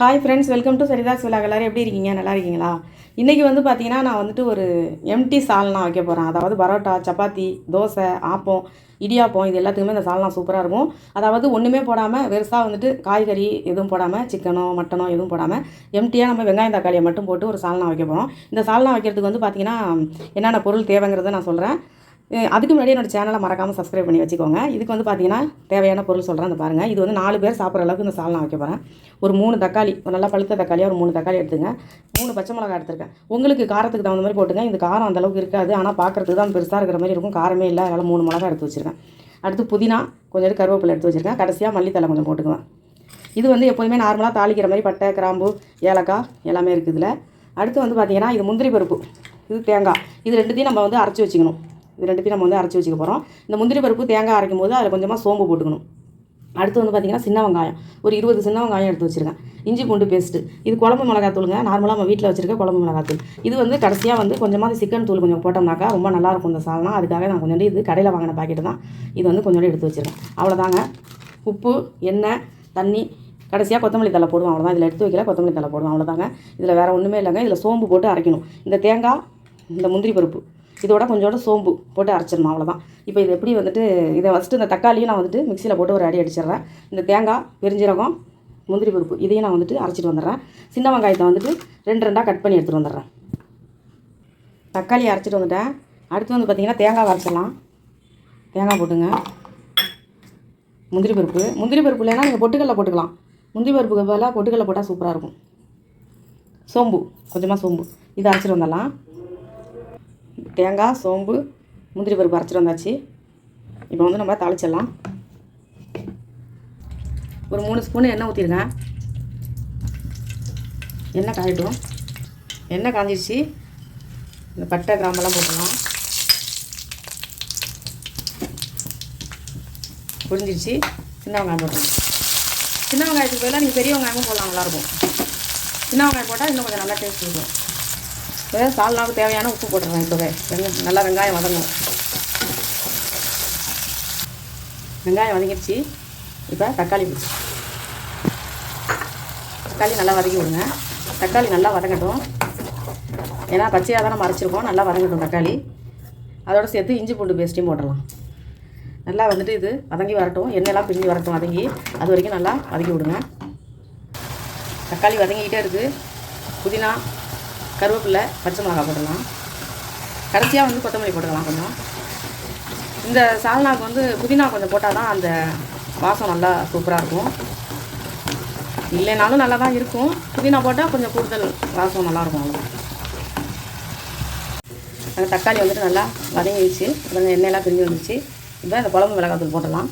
Hi friends welcome to Sarithas விழா எல்லோரும் எப்படி இருக்கீங்க? நல்லா இருக்கீங்களா? இன்றைக்கி வந்து பார்த்தீங்கன்னா நான் வந்துட்டு ஒரு எம்டி சால்னா வைக்க போகிறேன் அதாவது பரோட்டா சப்பாத்தி தோசை ஆப்பம் இடியாப்பம் இது எல்லாத்துக்குமே இந்த சால்னா சூப்பராக இருக்கும். அதாவது ஒன்றுமே போடாமல் வெறுசாக வந்துட்டு காய்கறி எதுவும் போடாமல் சிக்கனோ மட்டனோ எதுவும் போடாமல் எம்டியாக நம்ம வெங்காயம் தக்காளியை மட்டும் போட்டு ஒரு சால்னா வைக்க போகிறோம் இந்த சால்னா வைக்கிறதுக்கு வந்து பார்த்தீங்கன்னா என்னென்ன பொருள் தேவைங்கிறத நான் சொல்கிறேன் அதுக்கு முன்னாடி என்னோட சேனலை மறக்காமல் சப்ஸ்கிரைப் பண்ணி வச்சுக்கோங்க. இதுக்கு வந்து பார்த்தீங்கன்னா தேவையான பொருள் சொல்கிறேன் அந்த பாருங்கள் இது வந்து நாலு பேர் சாப்பிட்ற அளவுக்கு இந்த சால்னா வைக்க போகிறேன் ஒரு மூணு தக்காளி ஒரு நல்லா பழுத்த தக்காளியாக ஒரு மூணு தக்காளி எடுத்துங்க. மூணு பச்சை மிளகா எடுத்துருக்கேன். உங்களுக்கு காரத்துக்கு தகுந்த மாதிரி போட்டுங்க. இந்த காரம் அந்தளவுக்கு இருக்காது. ஆனால் பார்க்குறதுக்கு தான் பெருசாக இருக்கிற மாதிரி இருக்கும். காரமே இல்லை. அதனால் மூணு மிளகா எடுத்து வச்சுருக்கேன். அடுத்து புதினா கொஞ்சம் எடுத்து கருவேப்பிலை எடுத்து வச்சுருக்கேன். கடைசியாக மல்லித்தலை கொஞ்சம் போட்டுக்குவேன். இது வந்து எப்போதுமே நார்மலாக தாளிக்கிற மாதிரி பட்டை கிராம்பு ஏலக்காய் எல்லாமே இருக்குது இதில். அடுத்து வந்து பார்த்திங்கன்னா இது முந்திரி பருப்பு இது தேங்காய். இது ரெண்டுத்தையும் நம்ம வந்து அரைச்சி வச்சுக்கணும். இது ரெண்டுத்தையும் நம்ம வந்து அரைச்சி வச்சுக்க போகிறோம் இந்த முந்திரி பருப்பு தேங்காய் அரைக்கும் போது அதில் கொஞ்சமாக சோம்பு போட்டுக்கணும். அடுத்து வந்து பார்த்திங்கன்னா சின்ன வெங்காயம். ஒரு இருபது சின்ன வெங்காயம் எடுத்து வச்சுருக்கேன். இஞ்சி பூண்டு பேஸ்ட்டு இது குழம்பு மிளகாத்தூளுங்க நார்மலாக நம்ம வீட்டில் வச்சுருக்க குழம்பு மிளகாத்தூள் இது வந்து கடைசியாக வந்து கொஞ்சமாக சிக்கன் தூள் கொஞ்சம் போட்டோம்னாக்கா ரொம்ப நல்லாயிருக்கும் இந்த சால்னா அதுக்காக நான் கொஞ்சோண்டு இது கடையில் வாங்கின பாக்கெட்டு தான். இது வந்து கொஞ்சோண்டு எடுத்து வச்சுருக்கேன். அவ்வளோதாங்க. உப்பு எண்ணெய் தண்ணி. கடைசியாக கொத்தமல்லி தலை போடுவோம். அவ்வளோதான். இதில் எடுத்து வைக்கல கொத்தமல்லி தலை போடுவோம். அவ்வளோதாங்க. இதில் வேறு ஒன்றுமே இல்லைங்க. இதில் சோம்பு போட்டு அரைக்கணும். இந்த தேங்காய் இந்த முந்திரி பருப்பு. இதோட கொஞ்சோட சோம்பு போட்டு அரைச்சிடணும் அவ்வளோதான் இப்போ இது எப்படி வந்துட்டு இதை ஃபஸ்ட்டு இந்த தக்காளியும் நான் வந்துட்டு மிக்சியில் போட்டு ஒரு அடி அடிச்சிடுறேன். இந்த தேங்காய் பெருஞ்சீரகம் முந்திரி பருப்பு இதையும் நான் வந்துட்டு அரைச்சிட்டு வந்துடுறேன். சின்ன வெங்காயத்தை வந்துட்டு ரெண்டு ரெண்டாக கட் பண்ணி எடுத்துகிட்டு வந்துடுறேன். தக்காளி அரைச்சிட்டு வந்துட்டேன். அடுத்து வந்து பார்த்திங்கன்னா தேங்காய் அரைச்சிடலாம். தேங்காய் போட்டுங்க. முந்திரி பருப்பு. முந்திரி பருப்பு இல்லைன்னா நீங்கள் பொட்டுக்கடலை போட்டுக்கலாம். முந்திரி பருப்புக்கு பதிலாக பொட்டுக்கடலை போட்டால் சூப்பராக இருக்கும். சோம்பு கொஞ்சமாக சோம்பு. இதை அரைச்சிட்டு வந்துடலாம். தேங்காய் சோம்பு முந்திரி பருப்பு அரைச்சிட்டு வந்தாச்சு. இப்போ வந்து நம்ம தாளிச்சிடலாம். ஒரு மூணு ஸ்பூன் எண்ணெய் ஊற்றிருங்க எண்ணெய் காயட்டும். எண்ணெய் காஞ்சிருச்சு. இந்த பட்டை கிராம்பெல்லாம் போட்டுடலாம். புரிஞ்சிருச்சு? சின்ன வெங்காயம் போட்டுருங்க. சின்ன வெங்காயத்துக்கு பதிலாக நீங்கள் பெரிய வெங்காயமும் போடலாம் நல்லாயிருக்கும். சின்ன வெங்காயம் போட்டால் இன்னும் கொஞ்சம் நல்லா டேஸ்ட் இருக்கும் இப்போ சால்னாவுக்கு தேவையான உப்பு போட்டுறேன் இப்போவே. வெங்காயம் நல்லா வெங்காயம் வதங்கணும். வெங்காயம் வதங்கிடுச்சு. இப்போ தக்காளி தக்காளி நல்லா வதக்கி விடுங்க. தக்காளி நல்லா வதங்கட்டும். ஏன்னா பச்சையாக தான் நம்ம அரைச்சிருக்கோம் நல்லா வதங்கட்டும் தக்காளி. அதோடு சேர்த்து இஞ்சி பூண்டு பேஸ்ட்டையும் போடலாம் நல்லா வந்துட்டு இது வதங்கி வரட்டும். எண்ணெயெல்லாம் பிரிஞ்சு வரட்டும் வதங்கி. அது வரைக்கும் நல்லா வதக்கி விடுங்க. தக்காளி வதங்கிக்கிட்டே இருக்குது புதினா கருவேப்பிலை பச்சை மிளகா போடலாம் கடைசியாக வந்து கொத்தமல்லி போட்டுக்கலாம் கொஞ்சம். இந்த சால்னாக்கு வந்து புதினா கொஞ்சம் போட்டால் தான் அந்த வாசம் நல்லா சூப்பராக இருக்கும். இல்லைனாலும் நல்லா தான் இருக்கும். புதினா போட்டால் கொஞ்சம் கூடுதல் வாசம் நல்லாயிருக்கும் அவ்வளோ தக்காளி வந்துட்டு நல்லா வதங்கிடுச்சு. கொஞ்சம் எண்ணெயெல்லாம் பிரிஞ்சு வந்துச்சு இப்போ இந்த குழம்பு மிளகாத்தூள் போட்டலாம்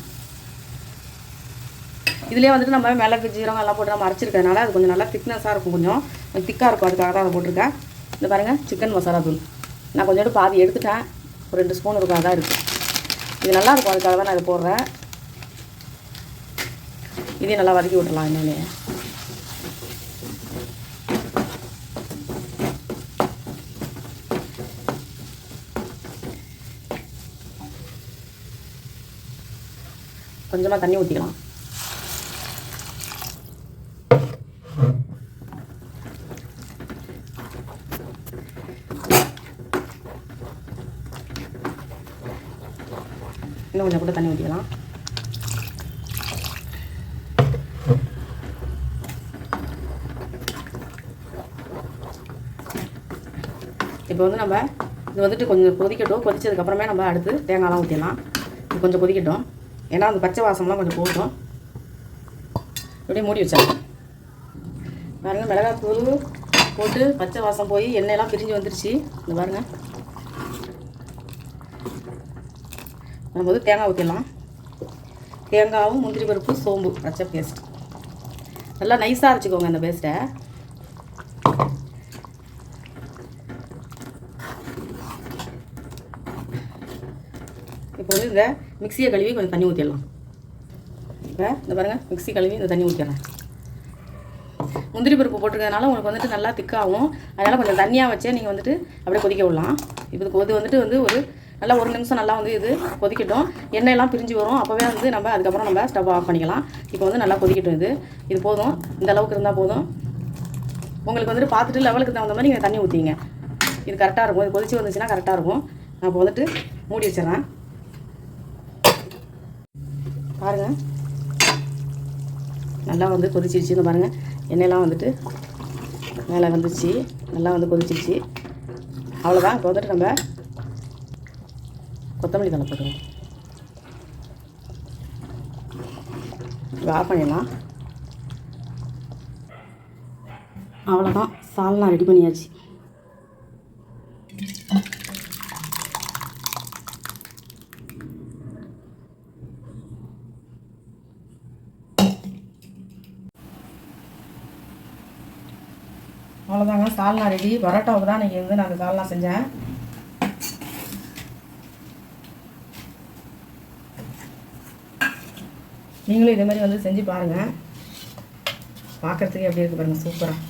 இதுலேயே வந்துட்டு நம்ம மிளகு ஜீரகம் எல்லாம் போட்டு நம்ம அரைச்சிருக்கறனால அது கொஞ்சம் நல்லா திக்னஸாக இருக்கும் கொஞ்சம். திக்காக இருக்கும் அதுக்காக தான் அதை போட்டிருக்கேன். இந்த பாருங்கள் சிக்கன் மசாலா தூள். நான் கொஞ்சோண்டு பாதி எடுத்துட்டேன். ஒரு ரெண்டு ஸ்பூன் இருக்கும் அதான் இருக்குது இது நல்லா இருக்கும் அதுக்காக தான் நான் இதை போடுறேன். இதையும் நல்லா வதக்கி விட்டுலாம் எண்ணெயிலே கொஞ்சமாக தண்ணி ஊற்றிக்கலாம் இன்னும் கொஞ்சம் கூட தண்ணி ஊற்றிக்கலாம் இப்போ வந்து நம்ம இது வந்துட்டு கொஞ்சம் கொதிக்கட்டும். கொதிச்சதுக்கப்புறமே நம்ம அடுத்து தேங்காய்லாம் ஊற்றிடலாம் இது கொஞ்சம் கொதிக்கட்டும். ஏன்னா அந்த பச்சை வாசம்லாம் கொஞ்சம் போகட்டும். இப்படியே மூடி வச்சிடலாம். பாருங்கள் மிளகாத்தூள் போட்டு பச்சை வாசம் போய் எண்ணெயெல்லாம் பிரிஞ்சு வந்துருச்சு. இந்த பாருங்கள் நம்ம வந்து தேங்காய் ஊற்றிடலாம் தேங்காவும் முந்திரி பருப்பு சோம்பு பச்சை பேஸ்ட் நல்லா நைஸாக அரைச்சிக்கோங்க அந்த பேஸ்ட்டை இப்போ வந்து இந்த மிக்சியை கழுவி கொஞ்சம் தண்ணி ஊற்றிடலாம் இப்போ இந்த பாருங்கள் மிக்சி கழுவி இந்த தண்ணி ஊற்றிடுறேன் முந்திரி பருப்பு போட்டிருக்கிறதுனால உங்களுக்கு வந்துட்டு நல்லா திக்காகும் அதனால் கொஞ்சம் தண்ணியாக வச்சே நீங்கள் வந்துட்டு அப்படியே கொதிக்க விடலாம். இப்போ இது வந்துட்டு வந்து ஒரு நல்லா ஒரு நிமிஷம் நல்லா வந்து இது கொதிக்கட்டும். எண்ணெயெல்லாம் பிரிஞ்சு வரும். அப்போவே வந்து நம்ம அதுக்கப்புறம் நம்ம ஸ்டவ் ஆஃப் பண்ணிக்கலாம். இப்போ வந்து நல்லா கொதிக்கட்டும் இது. இது போதும். இந்த அளவுக்கு இருந்தால் போதும். உங்களுக்கு வந்துட்டு பார்த்துட்டு லெவலுக்கு தகுந்த மாதிரி நீங்கள் தண்ணி ஊற்றிங்க இது கரெக்டாக இருக்கும். இது கொதிச்சு வந்துச்சுன்னா கரெக்டாக இருக்கும். நான் இப்போ வந்துட்டு மூடி வச்சிடுறேன். பாருங்கள் நல்லா வந்து கொதிச்சிருச்சு. இந்த பாருங்கள் எண்ணெயெல்லாம் வந்துட்டு மேலே வந்துச்சு நல்லா வந்து கொதிச்சிருச்சு. அவ்வளோதான் இப்போ வந்துட்டு நம்ம கொத்தமல்லி தலை போட்டுருவோம் இப்போ ஆஃப் பண்ணிடலாம். அவ்வளோதான் சால்னா ரெடி பண்ணியாச்சு. அவ்வளோதாங்க சால்னா ரெடி பரோட்டாவுக்கு தான் இன்றைக்கி வந்து நாங்கள் சால்னா செஞ்சேன். நீங்களும் இதே மாதிரி வந்து செஞ்சு பாருங்கள் பார்க்குறதுக்கு எப்படி இருக்கு பாருங்கள் சூப்பராக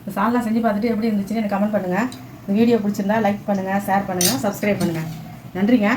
இந்த சால்னா செஞ்சு பார்த்துட்டு எப்படி இருந்துச்சுன்னு எனக்கு கமெண்ட் பண்ணுங்கள் இந்த வீடியோ பிடிச்சிருந்தா லைக் பண்ணுங்கள் ஷேர் பண்ணுங்கள் சப்ஸ்கிரைப் பண்ணுங்கள் நன்றிங்க.